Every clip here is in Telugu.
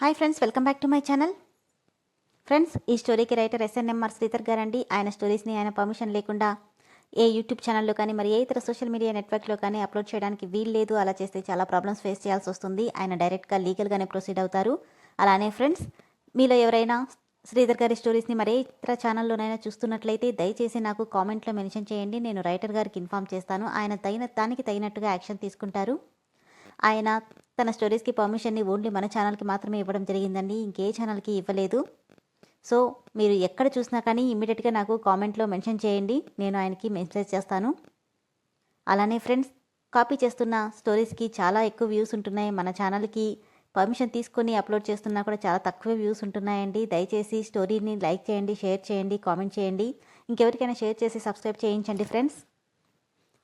Hi friends welcome back to my channel friends ఈ స్టోరీకి రైటర్ ఎస్ఎన్ఎంఆర్ శ్రీధర్ గారండి. ఆయన స్టోరీస్ని ఆయన పర్మిషన్ లేకుండా ఏ యూట్యూబ్ ఛానల్లో కానీ మరి ఏ ఇతర సోషల్ మీడియా నెట్వర్క్లో కానీ అప్లోడ్ చేయడానికి వీలు లేదు. అలా చేస్తే చాలా ప్రాబ్లమ్స్ ఫేస్ చేయాల్సి వస్తుంది. ఆయన డైరెక్ట్గా లీగల్గానే ప్రొసీడ్ అవుతారు. అలానే ఫ్రెండ్స్ మీలో ఎవరైనా శ్రీధర్ గారి స్టోరీస్ని మరే ఇతర ఛానల్లోనైనా చూస్తున్నట్లయితే దయచేసి నాకు కామెంట్లో మెన్షన్ చేయండి. నేను రైటర్ గారికి ఇన్ఫామ్ చేస్తాను. ఆయన తగిన దానికి తగినట్టుగా యాక్షన్ తీసుకుంటారు. ఆయన తన స్టోరీస్కి పర్మిషన్ని ఓన్లీ మన ఛానల్కి మాత్రమే ఇవ్వడం జరిగిందండి. ఇంకే ఛానల్కి ఇవ్వలేదు. సో మీరు ఎక్కడ చూసినా కానీ ఇమ్మీడియట్గా నాకు కామెంట్లో మెన్షన్ చేయండి. నేను ఆయనకి మెసేజ్ చేస్తాను. అలానే ఫ్రెండ్స్ కాపీ చేస్తున్న స్టోరీస్కి చాలా ఎక్కువ వ్యూస్ ఉంటున్నాయి. మన ఛానల్కి పర్మిషన్ తీసుకొని అప్లోడ్ చేస్తున్నా కూడా చాలా తక్కువ వ్యూస్ ఉంటున్నాయండి. దయచేసి స్టోరీని లైక్ చేయండి షేర్ చేయండి కామెంట్ చేయండి. ఇంకెవరికైనా షేర్ చేసి సబ్స్క్రైబ్ చేయించండి ఫ్రెండ్స్.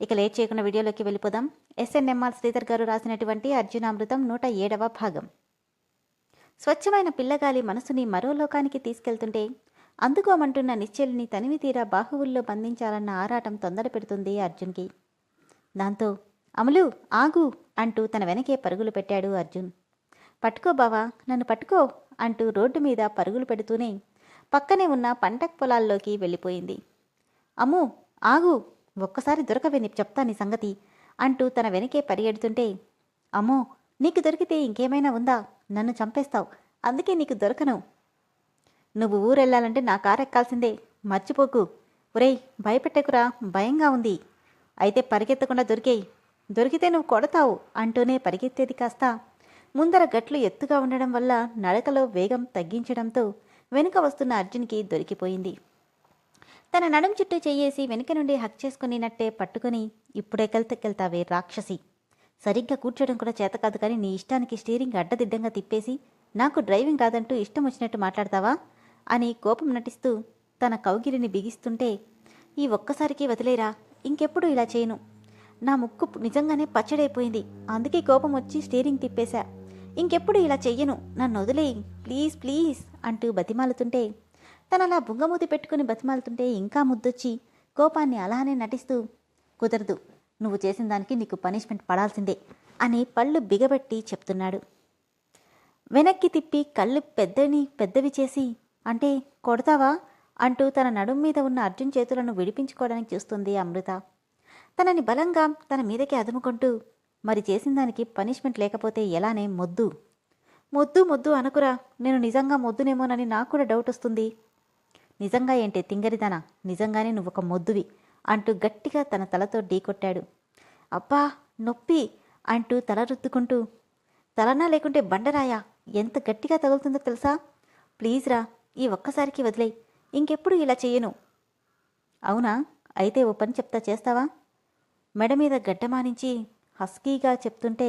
ఇక లేట్ చేయకుండా వీడియోలోకి వెళ్ళిపోదాం. ఎస్ఎన్ఎంఆర్ శ్రీధర్ గారు రాసినటువంటి అర్జునామృతం నూట ఏడవ భాగం. స్వచ్ఛమైన పిల్లగాలి మనసుని మరో లోకానికి తీసుకెళ్తుంటే అందుకోమంటున్న నిశ్చల్ని తనివి తీరా బాహువుల్లో బంధించాలన్న ఆరాటం తొందర పెడుతుంది అర్జున్కి. దాంతో అమలు ఆగు అంటూ తన వెనకే పరుగులు పెట్టాడు అర్జున్. పట్టుకో బావా నన్ను పట్టుకో అంటూ రోడ్డు మీద పరుగులు పెడుతూనే పక్కనే ఉన్న పంట పొలాల్లోకి వెళ్ళిపోయింది. అమ్ము ఆగు ఒక్కసారి దొరకవే నీకు చెప్తా నీ సంగతి అంటూ తన వెనకే పరిగెడుతుంటే అమ్మో నీకు దొరికితే ఇంకేమైనా ఉందా? నన్ను చంపేస్తావు. అందుకే నీకు దొరకను. నువ్వు ఊరెళ్ళాలంటే నా కారు ఎక్కాల్సిందే మర్చిపోకు. ఒరేయ్ భయపెట్టకురా. భయంగా ఉంది. అయితే పరిగెత్తకుండా దొరికేయి. దొరికితే నువ్వు కొడతావు అంటూనే పరిగెత్తేది కాస్త ముందర గట్లు ఎత్తుగా ఉండడం వల్ల నడకలో వేగం తగ్గించడంతో వెనుక వస్తున్న అర్జున్కి దొరికిపోయింది. తన నడుం చుట్టూ చెయ్యేసి వెనుక నుండి హక్ చేసుకునినట్టే ఇప్పుడే ఇప్పుడెకెళ్తెక్కెళ్తావే రాక్షసి. సరిగ్గా కూర్చోడం కూడా చేత కాదు కానీ నీ ఇష్టానికి స్టీరింగ్ అడ్డదిడ్డంగా తిప్పేసి నాకు డ్రైవింగ్ రాదంటూ ఇష్టం వచ్చినట్టు మాట్లాడతావా? అని కోపం నటిస్తూ తన కౌగిలిని బిగిస్తుంటే ఈ ఒక్కసారికి వదిలేరా? ఇంకెప్పుడు ఇలా చేయను. నా ముక్కు నిజంగానే పచ్చడైపోయింది. అందుకే కోపం వచ్చి స్టీరింగ్ తిప్పేశా. ఇంకెప్పుడు ఇలా చెయ్యను. నన్ను వదిలేయి. ప్లీజ్ ప్లీజ్ అంటూ బతిమాలుతుంటే తను అలా బుంగమూతి పెట్టుకుని బతిమాలుతుంటే ఇంకా ముద్దొచ్చి కోపాన్ని అలానే నటిస్తూ కుదరదు నువ్వు చేసిన దానికి నీకు పనిష్మెంట్ పడాల్సిందే అని పళ్ళు బిగబెట్టి చెప్తున్నాడు. వెనక్కి తిప్పి కళ్ళు పెద్దని పెద్దవి చేసి అంటే కొడతావా? అంటూ తన నడుం మీద ఉన్న అర్జున్ చేతులను విడిపించుకోవడానికి చూస్తుంది అమృత. తనని బలంగా తన మీదకి అదుముకుంటూ మరి చేసిన దానికి పనిష్మెంట్ లేకపోతే ఎలానే మొద్దు. మొద్దు మొద్దు అనుకురా నేను నిజంగా మొద్దునేమోనని నాకు కూడా డౌట్ వస్తుంది. నిజంగా ఏంటి తింగరిదన? నిజంగానే నువ్వు ఒక మొద్దువి అంటూ గట్టిగా తన తలతో ఢీకొట్టాడు అబ్బా నొప్పి అంటూ తల రుద్దుకుంటూ. తలనా లేకుంటే బండరాయా? ఎంత గట్టిగా తగులుతుందో తెలుసా? ప్లీజ్ రా ఈ ఒక్కసారికి వదిలేయ్. ఇంకెప్పుడు ఇలా చేయను అవునా? అయితే ఓ పని చెప్తా చేస్తావా? మెడ మీద గడ్డమానించి హస్కీగా చెప్తుంటే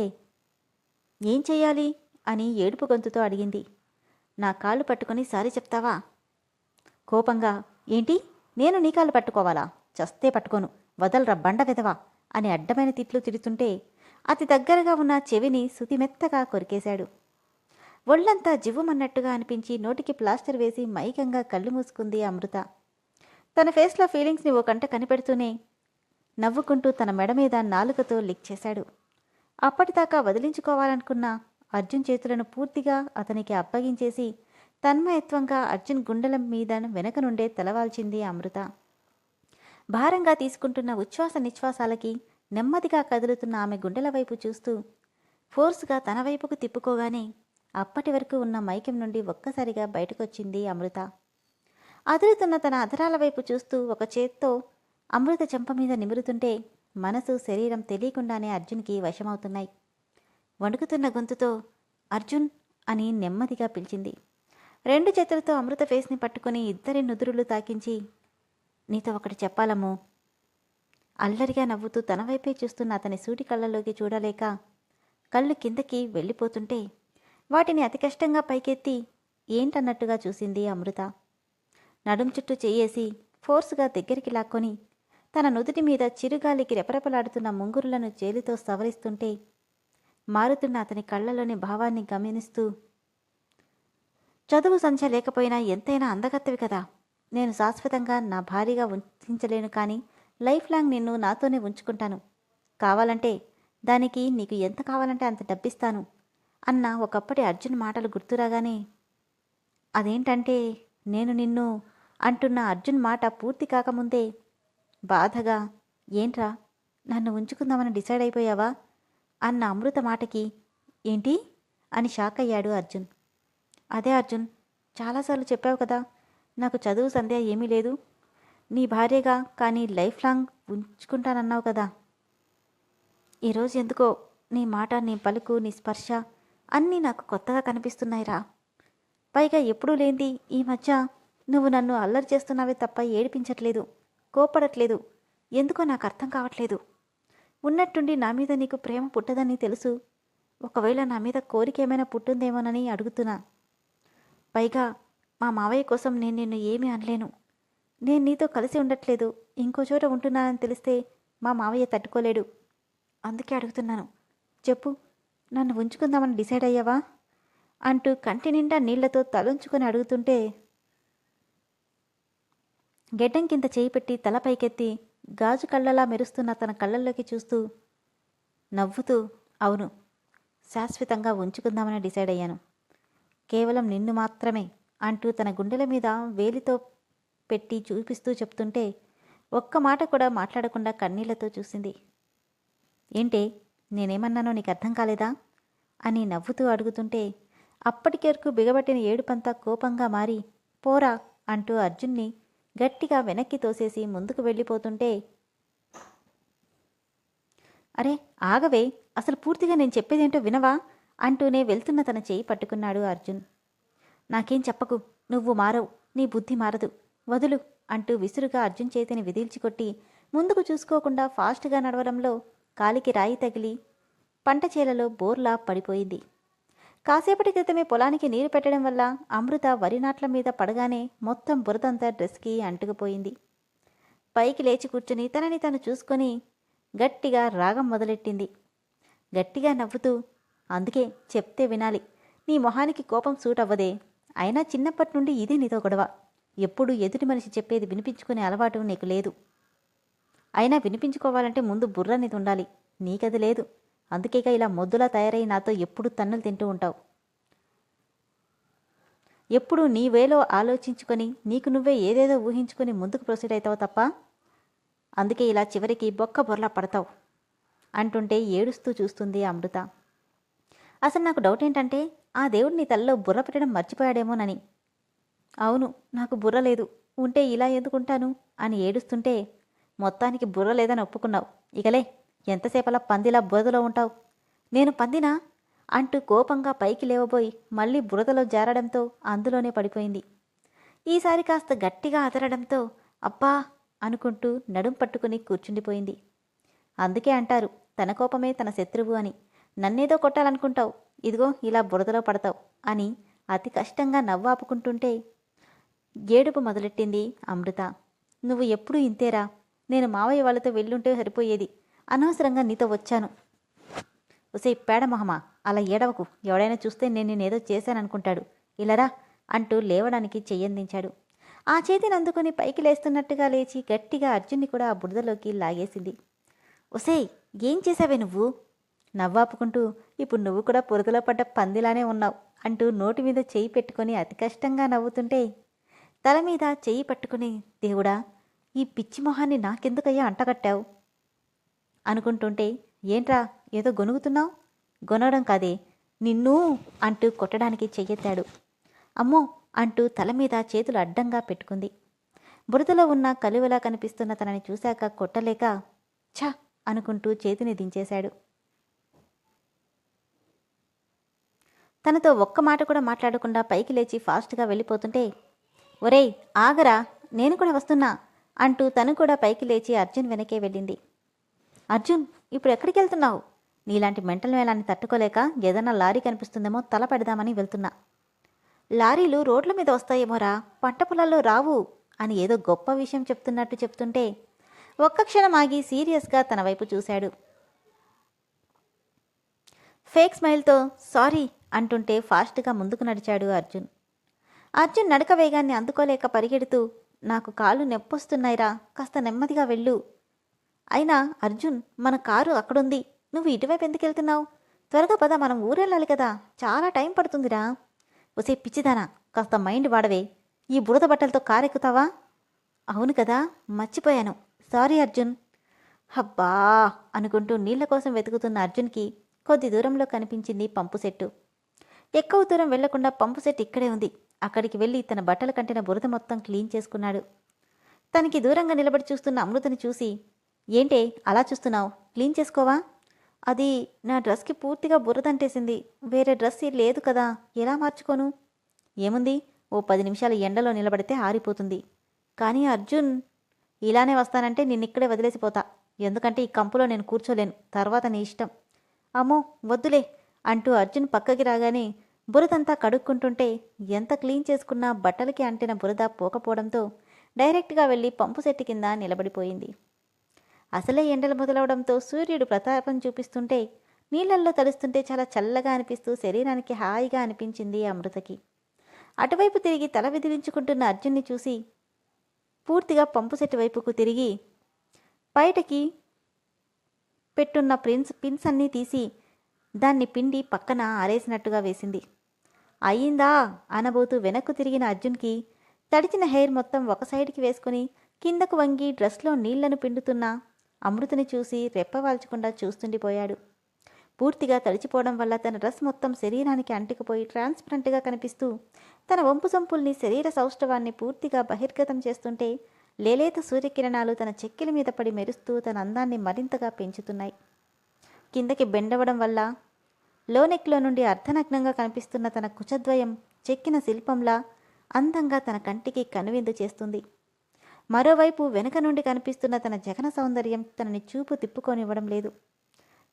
ఏం చెయ్యాలి? అని ఏడుపు గొంతుతో అడిగింది. నా కాళ్ళు పట్టుకొని సారీ చెప్తావా? కోపంగా ఏంటి? నేను నీకాలు పట్టుకోవాలా? చస్తే పట్టుకోను. వదలరా బండ విధవా? అని అడ్డమైన తిట్లు తిడుతుంటే అతి దగ్గరగా ఉన్న చెవిని సుతిమెత్తగా కొరికేశాడు. ఒళ్ళంతా జివ్వుమన్నట్టుగా అనిపించి నోటికి ప్లాస్టర్ వేసి మైకంగా కళ్ళు మూసుకుంది అమృత. తన ఫేస్లో ఫీలింగ్స్ని ఓ కంట కనిపెడుతూనే నవ్వుకుంటూ తన మెడ మీద నాలుకతో లిక్ చేశాడు. అప్పటిదాకా వదిలించుకోవాలనుకున్న అర్జున్ చేతులను పూర్తిగా అతనికి అప్పగించేసి తన్మయత్వంగా అర్జున్ గుండెల మీద వెనక నుండే తలవాల్చింది అమృత. భారంగా తీసుకుంటున్న ఉచ్ఛ్వాస నిశ్వాసాలకి నెమ్మదిగా కదులుతున్న ఆమె గుండెల వైపు చూస్తూ ఫోర్స్గా తన వైపుకు తిప్పుకోగానే అప్పటి వరకు ఉన్న మైకం నుండి ఒక్కసారిగా బయటకొచ్చింది అమృత. అదురుతున్న తన అధరాల వైపు చూస్తూ ఒక చేత్తో అమృత చెంప మీద నిమురుతుంటే మనసు శరీరం తెలియకుండానే అర్జున్కి వశమవుతున్నాయి. వణుకుతున్న గొంతుతో అర్జున్ అని నెమ్మదిగా పిలిచింది. రెండు చేతులతో అమృత ఫేస్ని పట్టుకుని ఇద్దరి నుదురులు తాకించి నీతో ఒకటి చెప్పాలము అల్లరిగా నవ్వుతూ తన వైపే చూస్తున్న అతని సూటి కళ్ళలోకి చూడలేక కళ్ళు కిందకి వెళ్ళిపోతుంటే వాటిని అతి కష్టంగా పైకెత్తి ఏంటన్నట్టుగా చూసింది అమృత. నడుం చుట్టూ చేయేసి ఫోర్స్గా దగ్గరికి లాక్కొని తన నుదుటి మీద చిరుగాలికి రెపరెపలాడుతున్న ముంగురులను చేలితో సవరిస్తుంటే మారుతున్న అతని కళ్ళలోని భావాన్ని గమనిస్తూ చదువు సంఖ్య లేకపోయినా ఎంతైనా అందగత్తవి కదా. నేను శాశ్వతంగా నా భారీగా ఉంచలేను కానీ లైఫ్ లాంగ్ నిన్ను నాతోనే ఉంచుకుంటాను కావాలంటే దానికి నీకు ఎంత కావాలంటే అంత డబ్బిస్తాను అన్న ఒకప్పటి అర్జున్ మాటలు గుర్తురాగానే అదేంటంటే నేను నిన్ను అంటున్న అర్జున్ మాట పూర్తి కాకముందే బాధగా ఏంట్రా నన్ను ఉంచుకుందామని డిసైడ్ అయిపోయావా? అన్న అమృత మాటకి ఏంటి? అని షాక్ అయ్యాడు అర్జున్. అదే అర్జున్ చాలాసార్లు చెప్పావు కదా నాకు చదువు సందేహ ఏమీ లేదు. నీ భార్యగా కానీ లైఫ్ లాంగ్ ఉంచుకుంటానన్నావు కదా. ఈరోజు ఎందుకో నీ మాట నీ పలుకు నీ స్పర్శ అన్నీ నాకు కొత్తగా కనిపిస్తున్నాయిరా. పైగా ఎప్పుడూ లేంది ఈ మధ్య నువ్వు నన్ను అల్లరి చేస్తున్నావే తప్ప ఏడిపించట్లేదు కోపడట్లేదు ఎందుకో నాకు అర్థం కావట్లేదు. ఉన్నట్టుండి నా మీద నీకు ప్రేమ పుట్టదని తెలుసు. ఒకవేళ నా మీద కోరిక ఏమైనా పుట్టుందేమోనని అడుగుతున్నా. పైగా మా మావయ్య కోసం నేను నిన్ను ఏమీ అనలేను. నేను నీతో కలిసి ఉండట్లేదు. ఇంకో చోట ఉంటున్నానని తెలిస్తే మా మావయ్య తట్టుకోలేడు. అందుకే అడుగుతున్నాను. చెప్పు నన్ను ఉంచుకుందామని డిసైడ్ అయ్యావా? అంటూ కంటి నిండా నీళ్ళతో తలుంచుకొని అడుగుతుంటే గెడ్డం కింద చేయి పెట్టి తల పైకెత్తి గాజు కళ్ళలా మెరుస్తున్న తన కళ్ళల్లోకి చూస్తూ నవ్వుతూ అవును శాశ్వతంగా ఉంచుకుందామని డిసైడ్ అయ్యాను. కేవలం నిన్ను మాత్రమే అంటూ తన గుండెల మీద వేలితో పెట్టి చూపిస్తూ చెప్తుంటే ఒక్క మాట కూడా మాట్లాడకుండా కన్నీళ్ళతో చూసింది. ఏంటే నేనేమన్నానో నీకు అర్థం కాలేదా? అని నవ్వుతూ అడుగుతుంటే అప్పటికెరకు బిగబట్టిన ఏడుపంతా కోపంగా మారి పోరా అంటూ అర్జున్ని గట్టిగా వెనక్కి తోసేసి ముందుకు వెళ్ళిపోతుంటే అరే ఆగవే అసలు పూర్తిగా నేను చెప్పేదేంటో వినవా? అంటూనే వెళ్తున్న తన చేయి పట్టుకున్నాడు అర్జున్. నాకేం చెప్పకు నువ్వు మారవు నీ బుద్ధి మారదు. వదులు అంటూ విసురుగా అర్జున్ చేతిని విదిల్చి కొట్టి ముందుకు చూసుకోకుండా ఫాస్ట్గా నడవడంలో కాలికి రాయి తగిలి పంట చేలలో బోర్లా పడిపోయింది. కాసేపటి క్రితమే పొలానికి నీరు పెట్టడం వల్ల అమృత వరి నాట్ల మీద పడగానే మొత్తం బురదంతా డ్రెస్కి అంటుకుపోయింది. పైకి లేచి కూర్చుని తనని తను చూసుకొని గట్టిగా రాగం మొదలెట్టింది. గట్టిగా నవ్వుతూ అందుకే చెప్తే వినాలి. నీ మొహానికి కోపం సూట్ అవ్వదే. అయినా చిన్నప్పటి నుండి ఇదే నీతో గొడవ. ఎప్పుడు ఎదుటి మనిషి చెప్పేది వినిపించుకునే అలవాటు నీకు లేదు. అయినా వినిపించుకోవాలంటే ముందు బుర్ర నీది ఉండాలి. నీకది లేదు. అందుకేగా ఇలా మొద్దులా తయారై నాతో ఎప్పుడు తన్నులు తింటూ ఉంటావు. ఎప్పుడు నీ వేలో ఆలోచించుకొని నీకు నువ్వే ఏదేదో ఊహించుకొని ముందుకు ప్రొసీడ్ అవుతావు తప్ప అందుకే ఇలా చివరికి బొక్క బొర్లా పడతావు. అంటుంటే ఏడుస్తూ చూస్తుంది అమృత. అసలు నాకు డౌట్ ఏంటంటే ఆ దేవుడు నీ తలలో బుర్ర పెట్టడం మర్చిపోయాడేమోనని. అవును నాకు బుర్ర లేదు. ఉంటే ఇలా ఎందుకుంటాను? అని ఏడుస్తుంటే మొత్తానికి బుర్ర లేదని ఒప్పుకున్నావు. ఇకలే ఎంతసేపలా పందిలా బురదలో ఉంటావు? నేను పందినా? అంటూ కోపంగా పైకి లేవబోయి మళ్ళీ బురదలో జారడంతో అందులోనే పడిపోయింది. ఈసారి కాస్త గట్టిగా అదరడంతో అబ్బా అనుకుంటూ నడుం పట్టుకుని కూర్చుండిపోయింది. అందుకే అంటారు తన కోపమే తన శత్రువు అని. నన్నేదో కొట్టాలనుకుంటావు. ఇదిగో ఇలా బురదలో పడతావు అని అతి కష్టంగా నవ్వాపుకుంటుంటే ఏడుపు మొదలెట్టింది అమృత. నువ్వు ఎప్పుడూ ఇంతేరా? నేను మావయ్య వాళ్ళతో వెళ్ళుంటే సరిపోయేది. అనవసరంగా నీతో వచ్చాను. ఒసే పేడ మొహమా అలా ఏడవకు. ఎవడైనా చూస్తే నేను నేనేదో చేశాననుకుంటాడు. ఇలారా అంటూ లేవడానికి చెయ్యందించాడు. ఆ చేతిని అందుకొని పైకి లేస్తున్నట్టుగా లేచి గట్టిగా అర్జున్ని కూడా ఆ బురదలోకి లాగేసింది. ఒసేయ్ ఏం చేశావే నువ్వు? నవ్వాపుకుంటూ ఇప్పుడు నువ్వు కూడా బురదలో పడ్డ పందిలానే ఉన్నావు అంటూ నోటి మీద చెయ్యి పెట్టుకొని అతి కష్టంగా నవ్వుతుంటే తల మీద చెయ్యి పట్టుకుని దేవుడా ఈ పిచ్చి మొహాన్ని నాకెందుకయ్యా అంటగట్టావు? అనుకుంటుంటే ఏంట్రా ఏదో గొనుగుతున్నావు? గొనవడం కాదే నిన్ను అంటూ కొట్టడానికి చెయ్యెత్తాడు. అమ్మో అంటూ తల మీద చేతులు అడ్డంగా పెట్టుకుంది. బురదలో ఉన్న కలువలా కనిపిస్తున్న తనని చూశాక కొట్టలేక ఛ అనుకుంటూ చేతిని దించేశాడు. తనతో ఒక్క మాట కూడా మాట్లాడకుండా పైకి లేచి ఫాస్ట్గా వెళ్ళిపోతుంటే ఒరేయ్ ఆగరా నేను కూడా వస్తున్నా అంటూ తను కూడా పైకి లేచి అర్జున్ వెనకే వెళ్ళింది. అర్జున్ ఇప్పుడు ఎక్కడికి వెళ్తున్నావు? నీలాంటి మెంటల్ మేళాన్ని తట్టుకోలేక ఏదన్నా లారీ కనిపిస్తుందేమో తల పెడదామని వెళ్తున్నా. లారీలు రోడ్ల మీద వస్తాయేమోరా పంట పొలాల్లో రావు అని ఏదో గొప్ప విషయం చెప్తున్నట్టు చెప్తుంటే ఒక్క క్షణం ఆగి సీరియస్గా తన వైపు చూశాడు. ఫేక్ స్మైల్తో సారీ అంటుంటే ఫాస్ట్గా ముందుకు నడిచాడు అర్జున్. అర్జున్ నడక వేగాన్ని అందుకోలేక పరిగెడుతూ నాకు కాళ్ళు నొప్పొస్తున్నాయిరా కాస్త నెమ్మదిగా వెళ్ళు. అయినా అర్జున్ మన కారు అక్కడుంది. నువ్వు ఇటువైపు ఎందుకు వెళ్తున్నావు? త్వరగా పద మనం ఊరెళ్ళాలి కదా. చాలా టైం పడుతుందిరా. ఒసే పిచ్చిదానా కాస్త మైండ్ వాడవే. ఈ బురద బట్టలతో కారెక్కుతావా? అవును కదా మర్చిపోయాను. సారీ అర్జున్. హబ్బా అనుకుంటూ నీళ్ళ కోసం వెతుకుతున్న అర్జున్కి కొద్ది దూరంలో కనిపించింది పంపు సెట్టు. ఎక్కువ దూరం వెళ్ళకుండా పంపు సెట్ ఇక్కడే ఉంది. అక్కడికి వెళ్ళి తన బట్టలు కంటిన బురద మొత్తం క్లీన్ చేసుకున్నాడు. తనకి దూరంగా నిలబడి చూస్తున్న అమృతని చూసి ఏంటే అలా చూస్తున్నావు? క్లీన్ చేసుకోవా? అది నా డ్రెస్కి పూర్తిగా బురదంటేసింది వేరే డ్రెస్ లేదు కదా. ఎలా మార్చుకోను? ఏముంది? ఓ పది నిమిషాలు ఎండలో నిలబడితే ఆరిపోతుంది. కానీ అర్జున్ ఇలానే వస్తానంటే నిన్నిక్కడే వదిలేసిపోతా. ఎందుకంటే ఈ కంపులో నేను కూర్చోలేను. తర్వాత నీ ఇష్టం. అమ్మో వద్దులే అంటూ అర్జున్ పక్కకి రాగానే బురదంతా కడుక్కుంటుంటే ఎంత క్లీన్ చేసుకున్నా బట్టలకి అంటిన బురద పోకపోవడంతో డైరెక్ట్గా వెళ్ళి పంపు సెట్టు కింద నిలబడిపోయింది. అసలే ఎండలు మొదలవడంతో సూర్యుడు ప్రతాపం చూపిస్తుంటే నీళ్ళల్లో తడుస్తుంటే చాలా చల్లగా అనిపిస్తూ శరీరానికి హాయిగా అనిపించింది అమృతకి అటువైపు తిరిగి తల విదిలించుకుంటున్న అర్జున్ని చూసి పూర్తిగా పంపు సెట్టు వైపుకు తిరిగి బయటకి పెట్టున్న ప్రిన్స్ పిన్స్ అన్నీ తీసి దాన్ని పిండి పక్కన ఆరేసినట్టుగా వేసింది. అయ్యిందా? అనబోతూ వెనక్కు తిరిగిన అర్జున్కి తడిచిన హెయిర్ మొత్తం ఒక సైడ్కి వేసుకుని కిందకు వంగి డ్రెస్లో నీళ్ళను పిండుతున్న అమృతని చూసి రెప్పవాల్చకుండా చూస్తుండిపోయాడు. పూర్తిగా తడిచిపోవడం వల్ల తన డ్రెస్ మొత్తం శరీరానికి అంటుకుపోయి ట్రాన్స్పరెంట్గా కనిపిస్తూ తన వంపు సంపుల్ని శరీర సౌష్ఠవాన్ని పూర్తిగా బహిర్గతం చేస్తుంటే లేలేత సూర్యకిరణాలు తన చెక్కిల మీద పడి మెరుస్తూ తన అందాన్ని మరింతగా పెంచుతున్నాయి. కిందకి బెండవడం వల్ల లోనెక్లో నుండి అర్ధనగ్నంగా కనిపిస్తున్న తన కుచద్వయం చెక్కిన శిల్పంలా అందంగా తన కంటికి కనువిందు చేస్తుంది. మరోవైపు వెనక నుండి కనిపిస్తున్న తన జగన సౌందర్యం తనని చూపు తిప్పుకొనివ్వడం లేదు.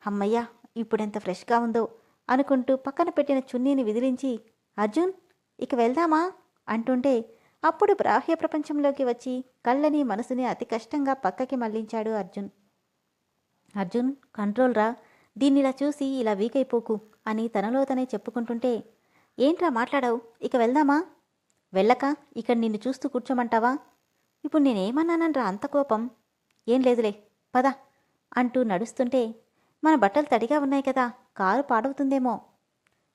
అమ్మయ్యా ఇప్పుడెంత ఫ్రెష్గా ఉందో అనుకుంటూ పక్కన పెట్టిన చున్నీని విదిలించి అర్జున్ ఇక వెళ్దామా? అంటుంటే అప్పుడు బాహ్య ప్రపంచంలోకి వచ్చి కళ్ళని మనసుని అతి కష్టంగా పక్కకి మళ్ళించాడు అర్జున్. అర్జున్ కంట్రోల్ రా. దీన్నిలా చూసి ఇలా వీక్ అయిపోకు అని తనలో తనే చెప్పుకుంటుంటే ఏంట్రా మాట్లాడావు? ఇక వెళ్దామా? వెళ్ళక ఇక్కడ నిన్ను చూస్తూ కూర్చోమంటావా? ఇప్పుడు నేనేమన్నానరా అంత కోపం? ఏం లేదులే పద అంటూ నడుస్తుంటే మన బట్టలు తడిగా ఉన్నాయి కదా కారు పాడవుతుందేమో.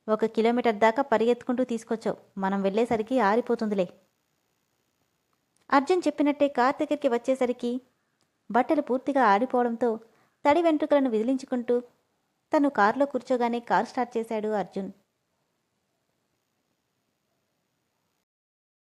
ఒక కిలోమీటర్ దాకా పరిగెత్తుకుంటూ తీసుకొచ్చావు మనం వెళ్ళేసరికి ఆరిపోతుందిలే. అర్జున్ చెప్పినట్టే కార్ దగ్గరికి వచ్చేసరికి బట్టలు పూర్తిగా ఆడిపోవడంతో తడి వెంట్రుకలను విదిలించుకుంటూ తను కారులో కూర్చోగానే కారు స్టార్ట్ చేశాడు అర్జున్.